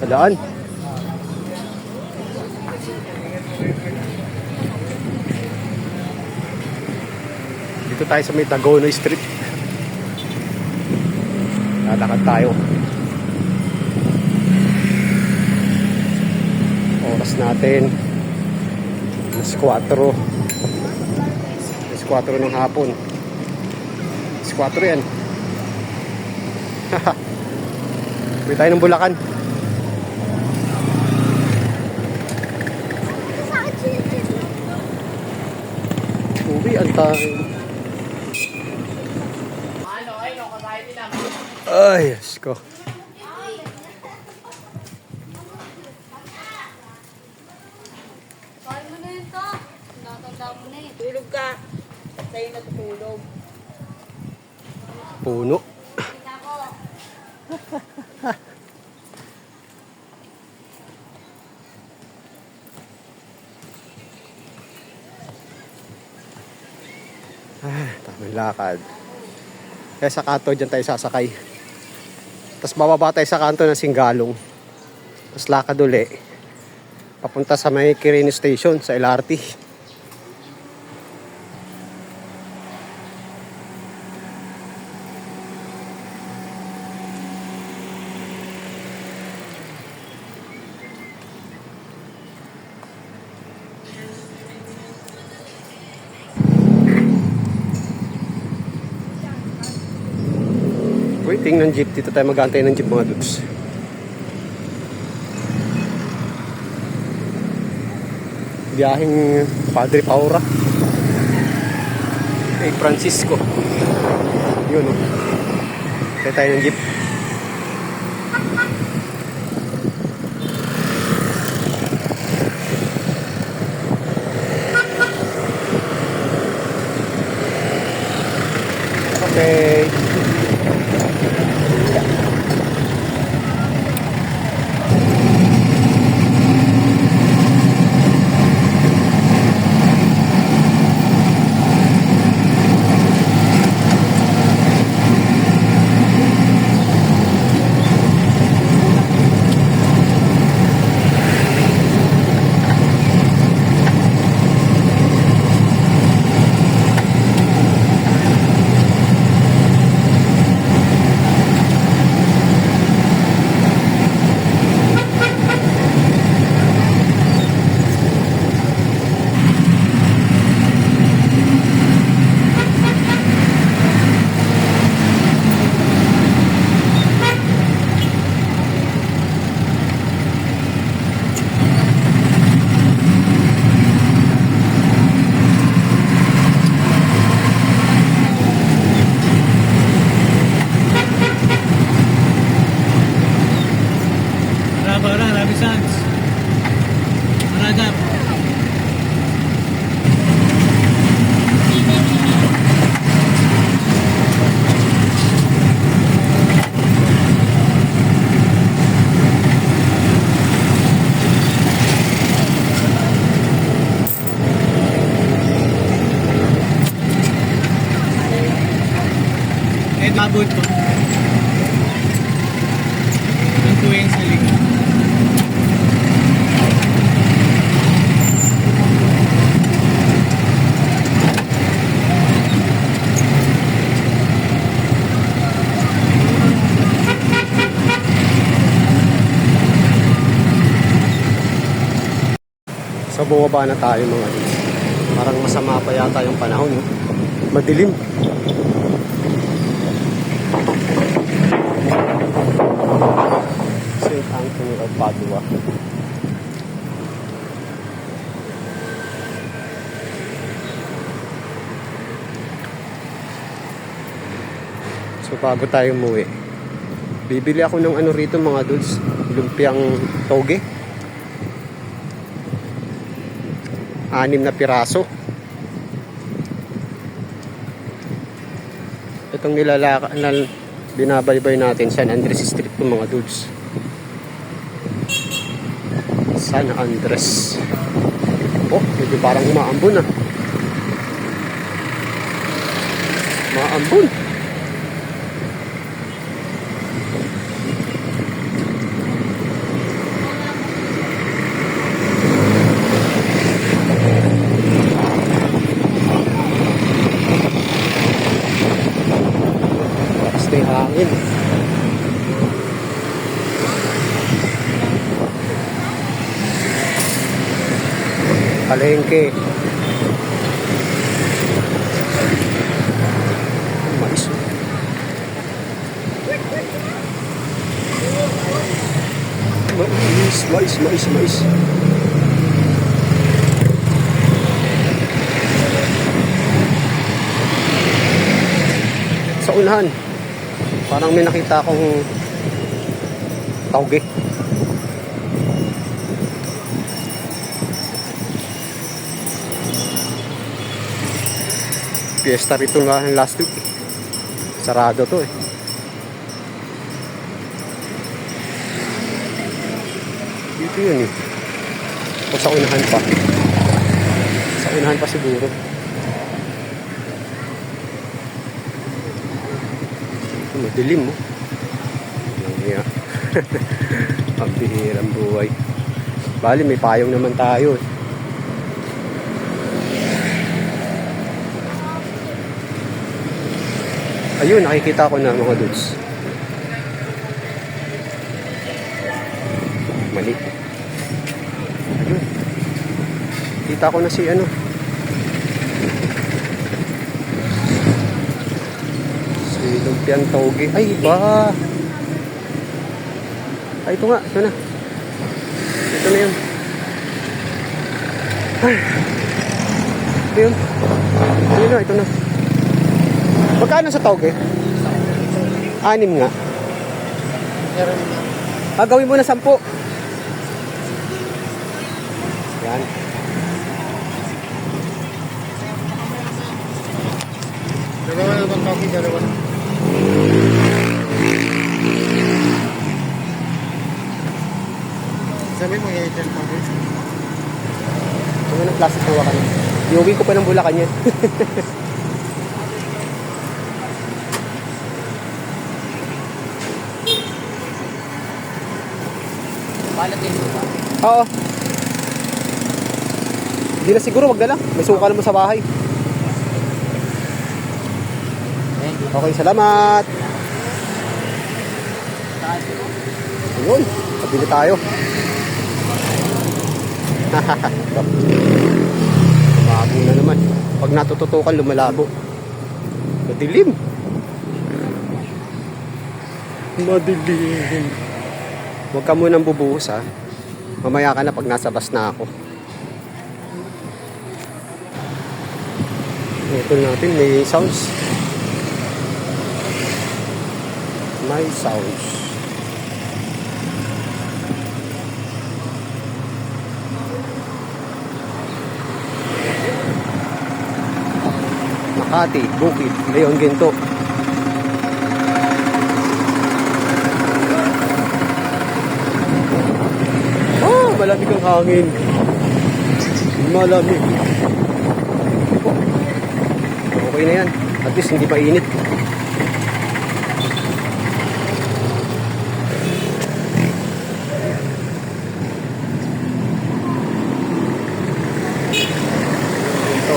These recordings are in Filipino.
Sa daan. Dito tayo sa may Dagonoy Street. Lalakad tayo. Oras natin. Alas 4. Alas 4 ng hapon. Alas 4 yan. Uwi tayo ng Bulacan. Uwi, ang tayo. Ay, Diyos ko. Kaya mo na yun to. Natanda mo na eh. Tulog ka. Sa'yo natutulog. Puno. Kita ko. Ah, tamang lakad. Kaya sa kanto, dyan tayo sasakay. Tapos bababa tayo sa kanto ng Singgalong. Tapos lakad uli. Papunta sa may Quirino Station sa LRT. Ng jeep. Dito tayo mag-antay ng jeep mga dudes. Biyaheng Padre Paura. Kay Francisco. Yun o. Tayo tayo ng jeep. Okay. Bumaba na tayo mga dudes. Parang masama pa yata yung panahon. No? Madilim. St. Anthony of Padua. So bago tayo umuwi, bibili ako ng ano rito mga dudes, lumpiang toge. Anim na piraso. Itong nilalaka, nal, Binabaybay natin San Andres Street po mga dudes. San Andres. Oh, medyo parang umaambon ah. Umaambon. Basta yung hangin. Palengke. Mais. Mais, mais, mais, mais. Sa unahan, parang may nakita akong tauge. Fiesta rito nga last week. Sarado to eh. Dito yun eh. O sa unahan pa. Sa unahan pa siguro. Ito, madilim mo. Yeah. Ang bihirang buhay. Bali, may payong naman tayo eh. Ayun, nakikita ko na mga dudes. Mali. Ayun. Kita ko na si ano. Si Lumpian Toge. Ay, iba. Ay, ito nga. Ito na. Ito na yun. Ay. Ito yun. Ito na, ito na. Magkano sa tawag eh? Anim nga. Ah, gawin mo na sampu. Yan. Dalawa na bang coffee? Dalawa na. Sabi mo, i-enter coffee? Ano ng plastic na wakan? Iuwi ko pa ng bulakan yan. Palatin mo ba? Oo. Hindi na siguro, lang. May suka naman sa bahay. Okay, salamat. Ayun, pabili tayo. Lumabo na naman. Pag natututukan, lumalabo. Madilim. Madilim. Huwag ka munang bubuhos ha. Mamaya ka na pag nasa bus na ako. Ito natin, may sounds. May sounds. Makati, Bukid, Leon Ginto. Oh, malamig ang hangin. Malamig. Okay na yan. At least hindi pa init. Ito.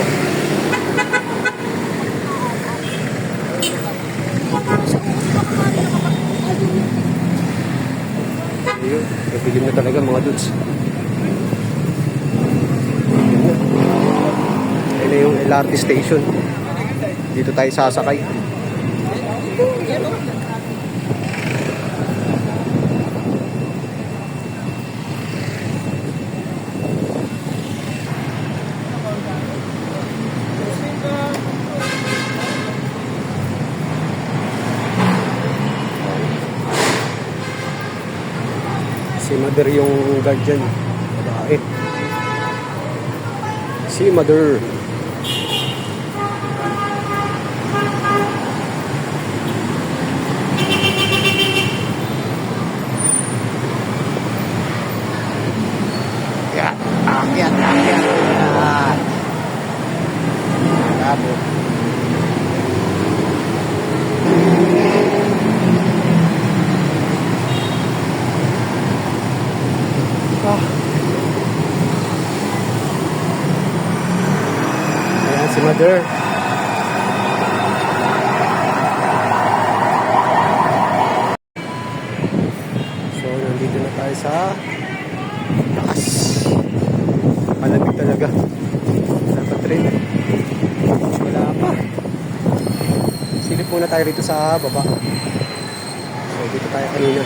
Ayun, nagbilim na talaga mga dudes. Ayun na. Ayun na yung LRT station. Dito tayo sasakay. Si Mother yung guardian. Babae. Si Mother. Thunder. So, nandito na tayo sa taas. Malamig talaga. Wala pa train. Wala pa. Silip muna tayo rito sa baba. So, dito tayo kanina.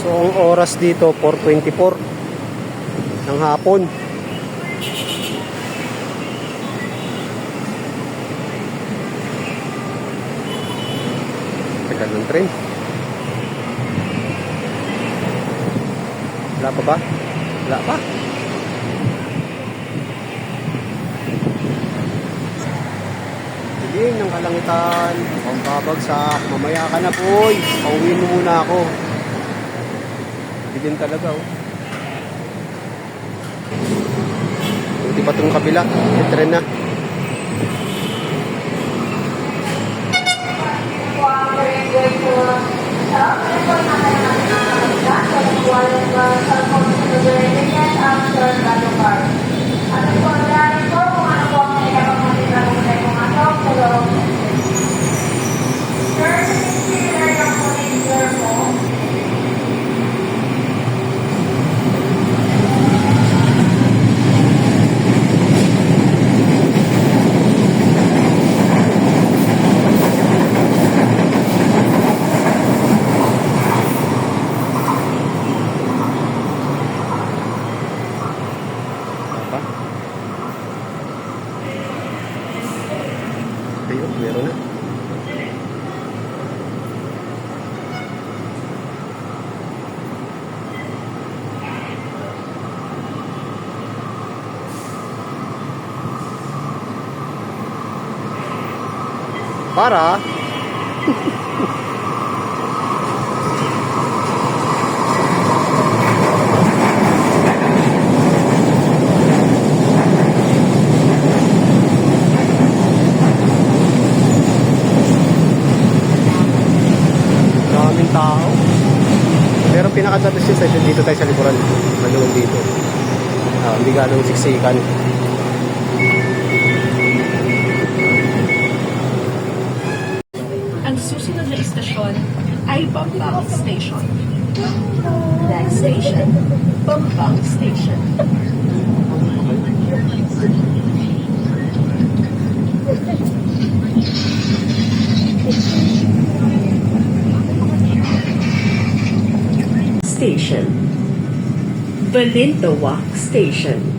So, ang oras dito, 4.24 ng hapon. Tagal ng train. Wala pa ba? Wala pa. Dilim ng kalangitan. Mukhang babagsak. Mamaya ka na, boy. Pauwiin mo muna ako. Dilim talaga, oh. Buti pa itong kabila. May tren na. Apa? Ayun, meron na. Para Maraming tao. Pinaka-datos yung session dito tayo sa likuran. Maluwag dito. Ah, hindi ganong siksikan. Ang susunod na istasyon ay Pampang Station. Next station, Pampang Station. Station. Balintawak Station.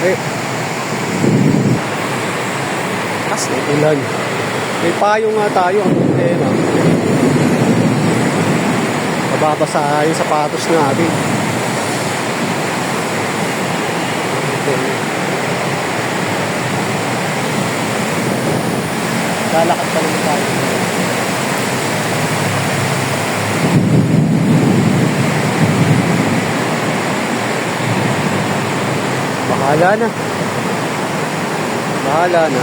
Hindi. Kas na ulan. May payong nga tayo ang problema. Mababasa yung sapatos natin. Lalakad pa naman tayo. Bahala na. Bahala na.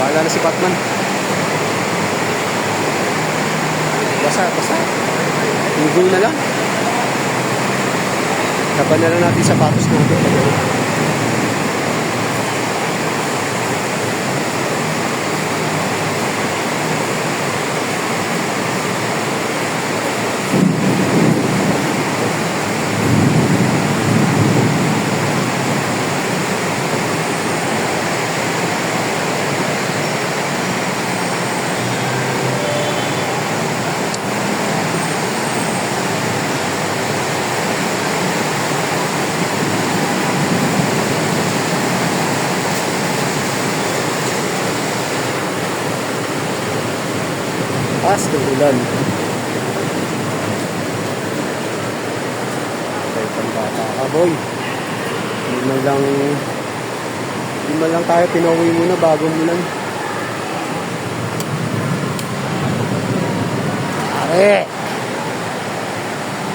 Bahala na si Batman. Basa, basa. Lugo na lang. Laban na lang natin sapatos natin. Pag-alala. Tayo pinauwi muna bago umulan. Pare!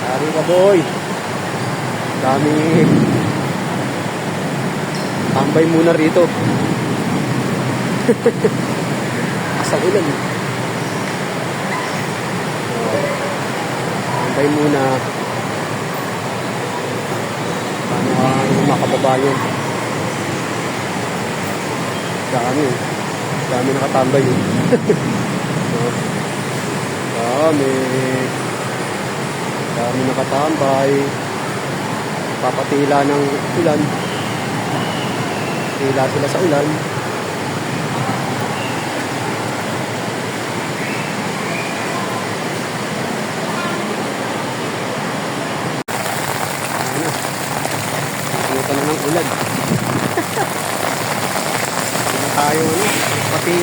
Pare ka, boy. Dami... Tambay muna rito. Asa ulan. eh. Tambay muna. Paano ang makababa yun? Dami. Dami nakatambay yun. Dami. Dami nakatambay. Papatila ng ulan. Tila sila sa ulan. Ano? Na ng ulan. Tayo ano, pati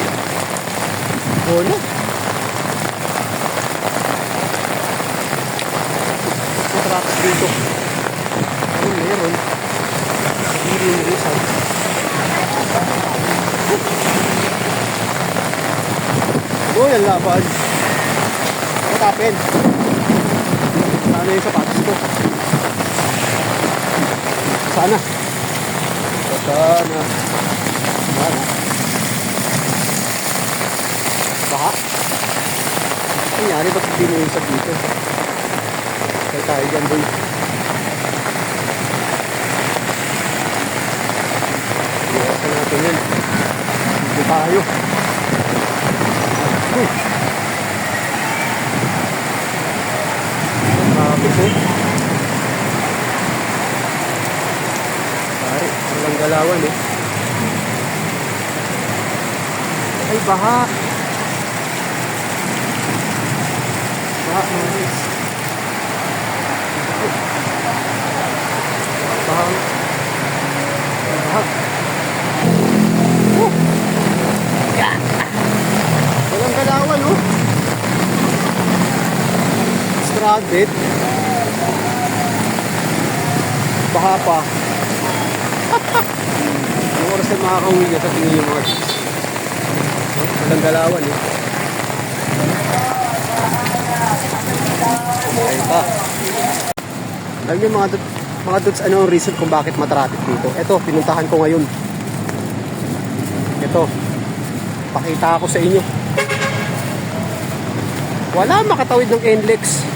bono. Matrapas dito. Ano meron? Hindi rin Rizal. Uy, ang laban. What happened? Sana yung sapatos ko. Sana. Sana. Sana. Baka. Ano nangyari? Ba't hindi mo sa dito? Kaya tayo dyan, boy. Iwasan natin yun. Dito tayo. Uy. Grabe po. Pare, walang galawan eh. Ay. Baha, mga guys. Baha. Baha. Oh! Yan. Walang galawan, oh. Stranded. Baha pa. Anong oras na makakauwi niya sa tingin yung mga Walang galawan eh. Ayun pa. Alam niyo mga dut- mga dudes, ano ang reason kung bakit matraffic dito? Ito, pinuntahan ko ngayon. Ito. Pakita ako sa inyo. Wala makatawid ng NLEX.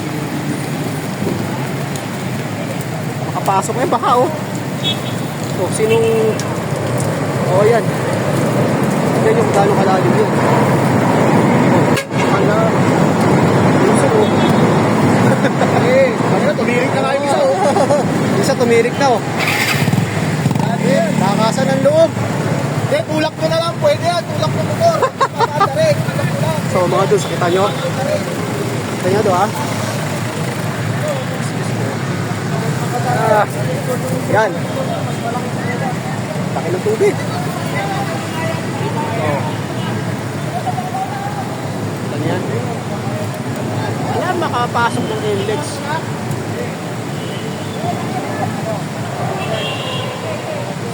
Makapasok eh, baka oh. Oh, sinong... Oh, yan. Yan yung gano'ng kalalim yun. Oh, ala. Isa oh. eh, ano, tumirik na nga yung isa oh. isa tumirik na oh. Nakasan ng loob. Hindi, tulak mo na lang. Pwede yan. Tulak mo motor. Papatarik. Tulak mo lang. So mga doon, sakita nyo. Kita nyo doon ha. Ah, yan. Laki ng tubig. Oh. Yan yan. Wala makapasok ng inlex.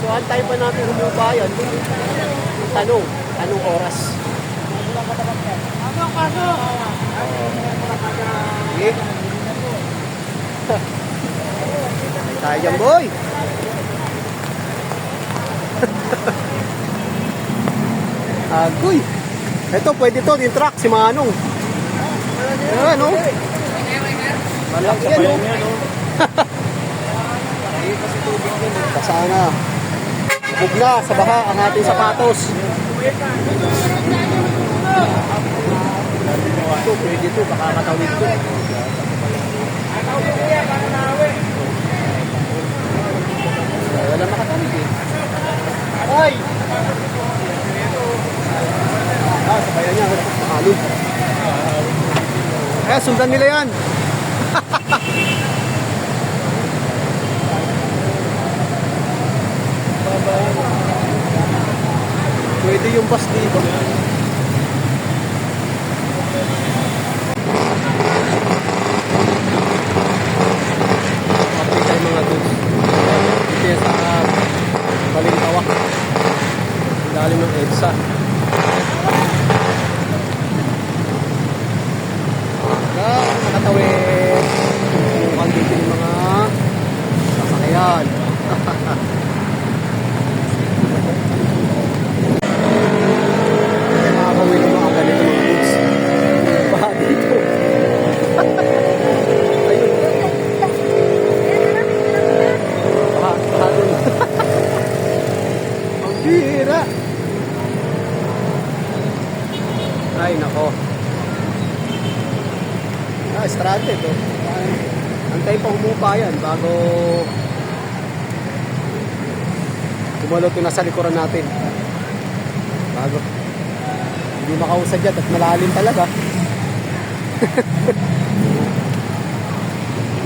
So antay pa natin humupa yan. Tanong, anong oras? Sige. Tayo dyan, boy. Agoy. Ito, pwede to, yung truck, si Manong. Ayan, oh. Malaki yan, oh. Sana. Bug na sa baha ang ating sapatos. Ito, pwede ito. Baka katawid ito. Wala makatawid eh. Ay! Ah, sabayan niya. Mahalog. Kaya sundan nila yan. Pwede yung bus dito. Update tayo mga dudes. Dito yan sa uh, Balintawak. Ang Lalim ng EDSA. Ah, nakatawid. Mukhang dito yung mga sasakyan. Nakakawin ng mga ganito mga goods. Baha dito. Ayun. Baha, baha dun. Ang bira. Ay, nako. Ah, stranded oh. Ah, Antay pa umupa yan bago Tumalot yung nasa likuran natin. Bago. Hindi makausad yan at malalim talaga.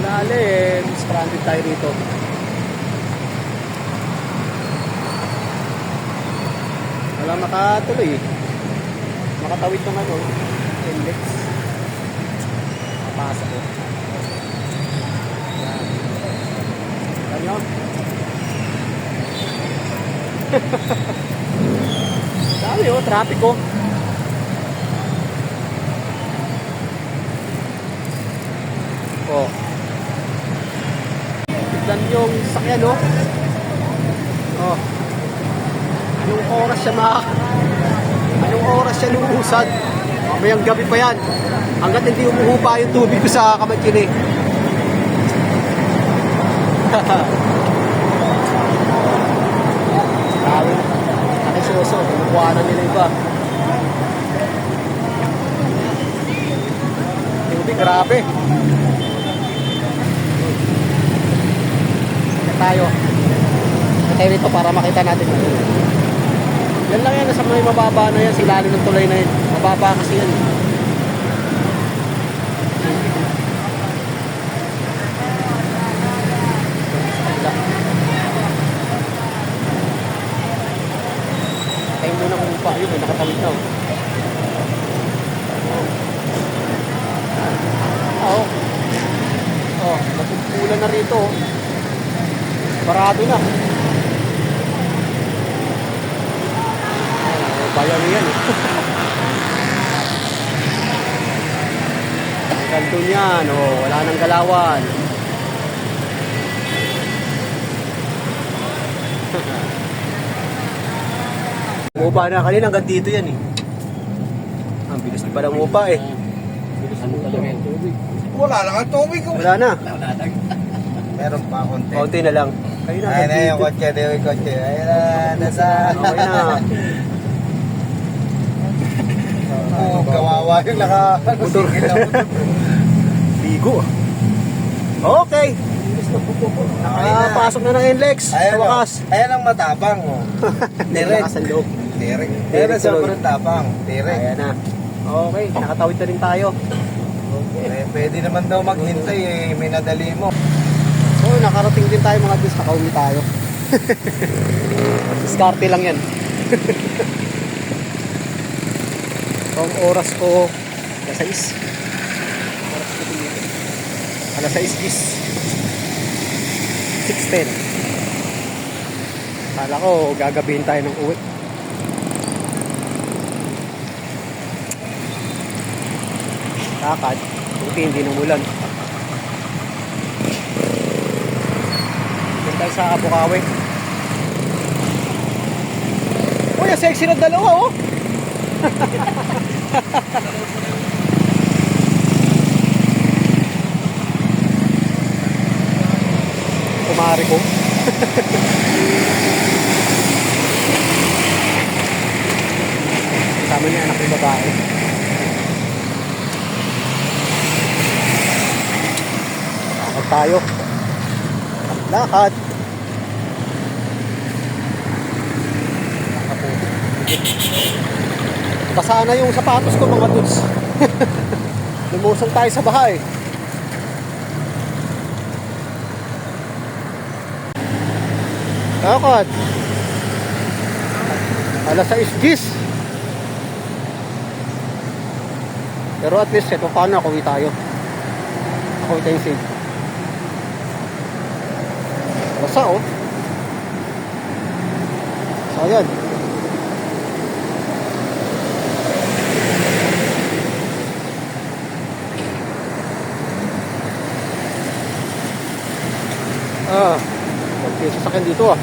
malalim. Stranded tayo dito. Wala makatuloy. Makatawid ng ano, index. Mapasok ko. Yan. Yan yun. Dami oh. Tignan yung sakyan oh. Oh. Anong oras siya mak... Anong oras siya lumusad? Mamayang gabi pa yan. Hanggat hindi umuhupa yung tubig ko sa kamatkin eh. Grabe. Nakisuso. Kinukuha na nila iba. Tubig, grabe. Kaya tayo. Kaya tayo rito para makita natin. Yan lang yan. Nasa may mababa na yan. Silalim ng tulay na yan. Mababa kasi yan. Tayo muna kung na. oh. Oh, napupula na rito. Parado na. Oh, bayan yan. Ang Kanto niyan, oh, wala nang galawan. Umupa na kanina hanggang dito yan eh. Ang bilis pa ng umupa eh. Wala lang ang tubig ko. Wala na. Meron pa konti. Kaunti na lang. Kayo na Ayun na hanggang yung dito. kotse, di yung kotse. Ayun na, nasa... Okay na. Oo, kawawa yung naka... Motor. Na. Bigo. Okay. Nakapasok na ng NLEX. Sa Ayan o. wakas. Ayan ang matapang. Oh. Direk. Lakas ang loob. Ayan ang tuloy. sobrang tapang. Direk. Ayan na. Okay. Nakatawid na rin tayo. Eh, pwede naman daw maghintay eh. May nadali mo. So, nakarating din tayo mga bis. Nakauwi tayo. Diskarte lang yan. so, ang oras ko alas 6. Oras ko dito. Alas 6 bis. 6.10. Kala ko gagabihin tayo ng uwi. lakad buti hindi numulan. Dito tayo sa Abukawi. Uy ang sexy na dalawa oh. Kumari ko. Kasama niya anak ng babae. Tayo. Lakad. Basa na yung sapatos ko mga dudes. Lumusong tayo sa bahay. Lakad. Alas 6 gis. Pero at least, ito paano ako tayo. Ako tayo safe. Basa oh. So, ayan. Ah, okay, sasakyan dito ah.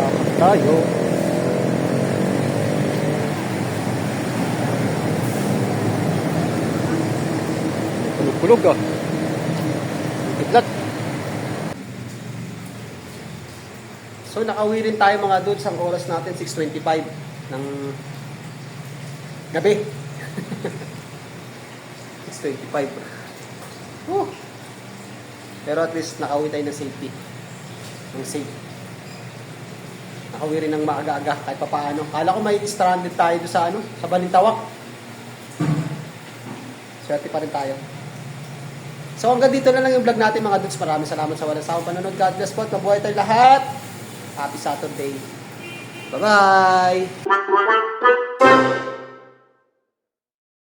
Lakad tayo. Kulog-kulog ah. Kidlat. So nakauwi rin tayo mga dudes ang oras natin 6.25 ng gabi. 6.25. Whew. Pero at least nakauwi tayo ng safety. Ng safe. Nakauwi rin ng maaga-aga kahit pa paano. Kala ko may stranded tayo doon sa ano, sa Balintawak. Swerte pa rin tayo. So hanggang dito na lang yung vlog natin mga dudes. Maraming salamat sa walang sawang panonood. God bless po. at Mabuhay tayo lahat. Happy Saturday. Bye-bye!